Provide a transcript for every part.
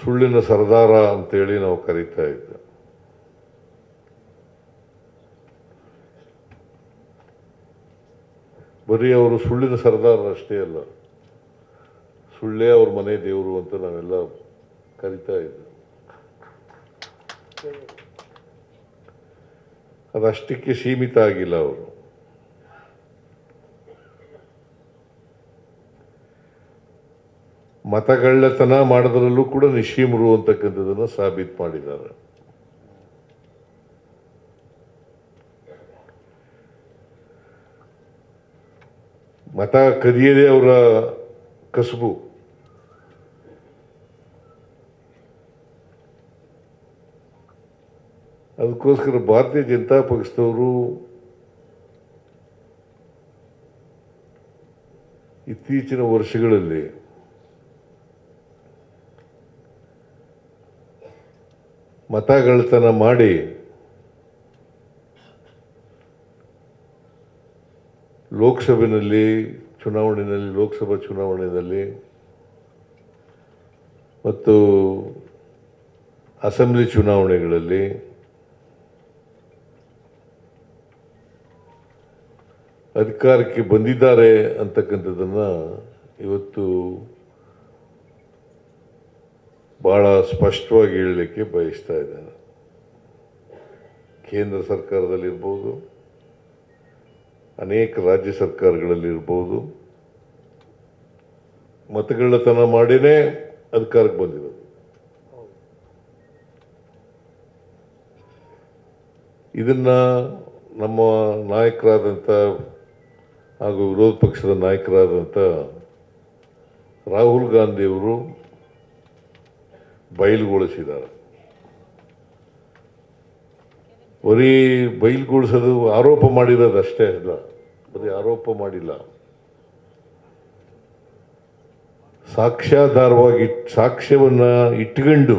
ಸುಳ್ಳಿನ ಸರ್ದಾರ ಅಂತೇಳಿ ನಾವು ಕರೀತಾ ಇದ್ದೆ. ಬರೀ ಅವರು ಸುಳ್ಳಿನ ಸರ್ದಾರ ಅಷ್ಟೇ ಅಲ್ಲ, ಸುಳ್ಳೇ ಅವ್ರ ಮನೆ ದೇವರು ಅಂತ ನಾವೆಲ್ಲ ಕರಿತಾ ಇದ್ದೆ. ಅದಷ್ಟಕ್ಕೆ ಸೀಮಿತ ಆಗಿಲ್ಲ ಅವರು. ಮತಗಳ್ಳತನ ಮಾಡೋದ್ರಲ್ಲೂ ಕೂಡ ನಿಶೀಮರು ಅಂತಕ್ಕಂಥದ್ದನ್ನು ಸಾಬೀತು ಮಾಡಿದ್ದಾರೆ. ಮತ ಕದಿಯದೇ ಅವರ ಕಸುಬು. ಅದಕ್ಕೋಸ್ಕರ ಭಾರತೀಯ ಜನತಾ ಪಕ್ಷದವರು ಇತ್ತೀಚಿನ ವರ್ಷಗಳಲ್ಲಿ ಮತಗಳತನ ಮಾಡಿ ಲೋಕಸಭೆಯಲ್ಲಿ ಚುನಾವಣೆಯಲ್ಲಿ ಲೋಕಸಭಾ ಚುನಾವಣೆಯಲ್ಲಿ ಮತ್ತು ಅಸೆಂಬ್ಲಿ ಚುನಾವಣೆಗಳಲ್ಲಿ ಅಧಿಕಾರಕ್ಕೆ ಬಂದಿದ್ದಾರೆ ಅಂತಕ್ಕಂಥದ್ದನ್ನು ಇವತ್ತು ಬಹಳ ಸ್ಪಷ್ಟವಾಗಿ ಹೇಳಲಿಕ್ಕೆ ಬಯಸ್ತಾ ಇದ್ದಾರೆ ಕೇಂದ್ರ ಸರ್ಕಾರದಲ್ಲಿರ್ಬೋದು ಅನೇಕ ರಾಜ್ಯ ಸರ್ಕಾರಗಳಲ್ಲಿರ್ಬೋದು ಮತಗಳತನ ಮಾಡಿನೇ ಅಧಿಕಾರಕ್ಕೆ ಬಂದಿರೋದು. ಇದನ್ನ ನಮ್ಮ ನಾಯಕರಾದಂಥ ಹಾಗೂ ವಿರೋಧ ಪಕ್ಷದ ನಾಯಕರಾದಂಥ ರಾಹುಲ್ ಗಾಂಧಿಯವರು ಬಯಲುಗೊಳಿಸಿದ್ದಾರೆ. ಬರೀ ಬಯಲುಗೊಳಿಸೋದು ಆರೋಪ ಮಾಡಿರೋದು ಅಷ್ಟೇ ಅಲ್ಲ, ಬರೀ ಆರೋಪ ಮಾಡಿಲ್ಲ. ಸಾಕ್ಷ್ಯಾಧಾರವಾಗಿ ಸಾಕ್ಷ್ಯವನ್ನ ಇಟ್ಕೊಂಡು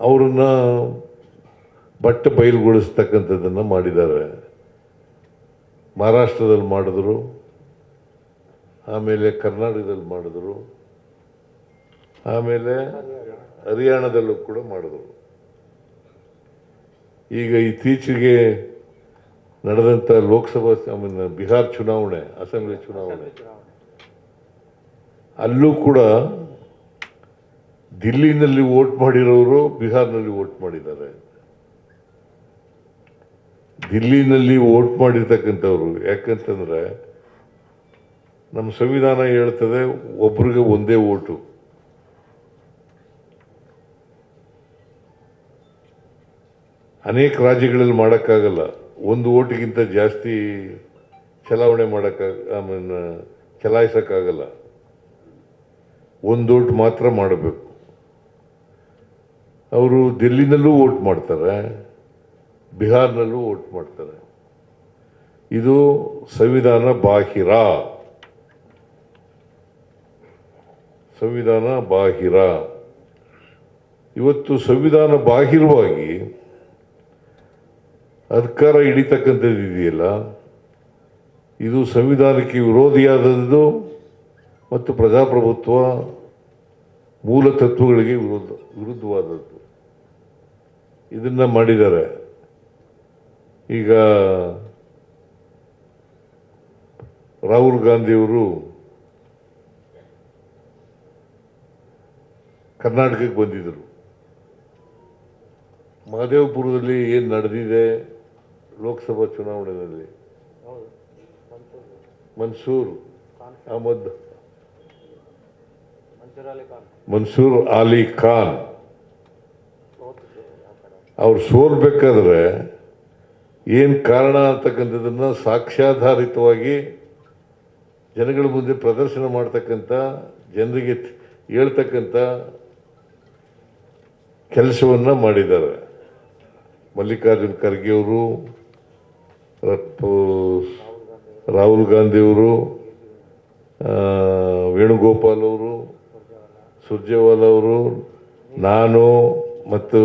ಅವರನ್ನ ಬಟ್ಟೆ ಬಯಲುಗೊಳಿಸ್ತಕ್ಕಂಥದ್ದನ್ನು ಮಾಡಿದ್ದಾರೆ. ಮಹಾರಾಷ್ಟ್ರದಲ್ಲಿ ಮಾಡಿದ್ರು. ಆಮೇಲೆ ಕರ್ನಾಟಕದಲ್ಲಿ ಮಾಡಿದ್ರು. ಆಮೇಲೆ ಹರಿಯಾಣದಲ್ಲೂ ಕೂಡ ಮಾಡಿದ್ರು. ಈಗ ಇತ್ತೀಚೆಗೆ ನಡೆದಂಥ ಲೋಕಸಭಾ ಬಿಹಾರ್ ಚುನಾವಣೆ, ಅಸೆಂಬ್ಲಿ ಚುನಾವಣೆ. ಅಲ್ಲೂ ಕೂಡ ದಿಲ್ಲಿನಲ್ಲಿ ವೋಟ್ ಮಾಡಿರೋರು ಬಿಹಾರ್ನಲ್ಲಿ ವೋಟ್ ಮಾಡಿದ್ದಾರೆ. ದಿಲ್ಲಿನಲ್ಲಿ ವೋಟ್ ಮಾಡಿರ್ತಕ್ಕಂಥವ್ರು ಯಾಕಂತಂದ್ರೆ ನಮ್ಮ ಸಂವಿಧಾನ ಹೇಳ್ತದೆ ಒಬ್ರಿಗೆ ಒಂದೇ ಓಟು. ಅನೇಕ ರಾಜ್ಯಗಳಲ್ಲಿ ಮಾಡೋಕ್ಕಾಗಲ್ಲ. ಒಂದು ಓಟಿಗಿಂತ ಜಾಸ್ತಿ ಚಲಾವಣೆ ಮಾಡೋಕ್ಕಾಗ ಐ ಮೀನ್ ಚಲಾಯಿಸೋಕ್ಕಾಗಲ್ಲ. ಒಂದು ಓಟ್ ಮಾತ್ರ ಮಾಡಬೇಕು. ಅವರು ದಿಲ್ಲಿನಲ್ಲೂ ವೋಟ್ ಮಾಡ್ತಾರೆ, ಬಿಹಾರ್ನಲ್ಲೂ ವೋಟ್ ಮಾಡ್ತಾರೆ. ಇದು ಸಂವಿಧಾನ ಬಾಹಿರ. ಸಂವಿಧಾನ ಬಾಹಿರ. ಇವತ್ತು ಸಂವಿಧಾನ ಬಾಹಿರವಾಗಿ ಅಧಿಕಾರ ಹಿಡಿತಕ್ಕಂಥದ್ದು ಇದೆಯಲ್ಲ, ಇದು ಸಂವಿಧಾನಕ್ಕೆ ವಿರೋಧಿಯಾದದ್ದು ಮತ್ತು ಪ್ರಜಾಪ್ರಭುತ್ವ ಮೂಲ ತತ್ವಗಳಿಗೆ ವಿರುದ್ಧ ವಿರುದ್ಧವಾದದ್ದು. ಇದನ್ನು ಮಾಡಿದ್ದಾರೆ. ಈಗ ರಾಹುಲ್ ಗಾಂಧಿಯವರು ಕರ್ನಾಟಕಕ್ಕೆ ಬಂದಿದ್ದರು. ಮಹದೇವಪುರದಲ್ಲಿ ಏನು ನಡೆದಿದೆ ಲೋಕಸಭಾ ಚುನಾವಣೆಯಲ್ಲಿ? ಮನ್ಸೂರ್ ಅಹಮದ್. ಮನ್ಸೂರ್ ಅಲಿ ಖಾನ್. ಅವ್ರು ಸೋಲ್ಬೇಕಾದ್ರೆ ಏನು ಕಾರಣ ಅಂತಕ್ಕಂಥದ್ದನ್ನು ಸಾಕ್ಷ್ಯಾಧಾರಿತವಾಗಿ ಜನಗಳ ಮುಂದೆ ಪ್ರದರ್ಶನ ಮಾಡ್ತಕ್ಕಂಥ, ಜನರಿಗೆ ಹೇಳ್ತಕ್ಕಂಥ ಕೆಲಸವನ್ನು ಮಾಡಿದ್ದಾರೆ. ಮಲ್ಲಿಕಾರ್ಜುನ್ ಖರ್ಗೆ ಅವರು ರಾಹುಲ್ ಗಾಂಧಿಯವರು ವೇಣುಗೋಪಾಲ್ ಅವರು ಸುರ್ಜೇವಾಲ ಅವರು ನಾನು ಮತ್ತು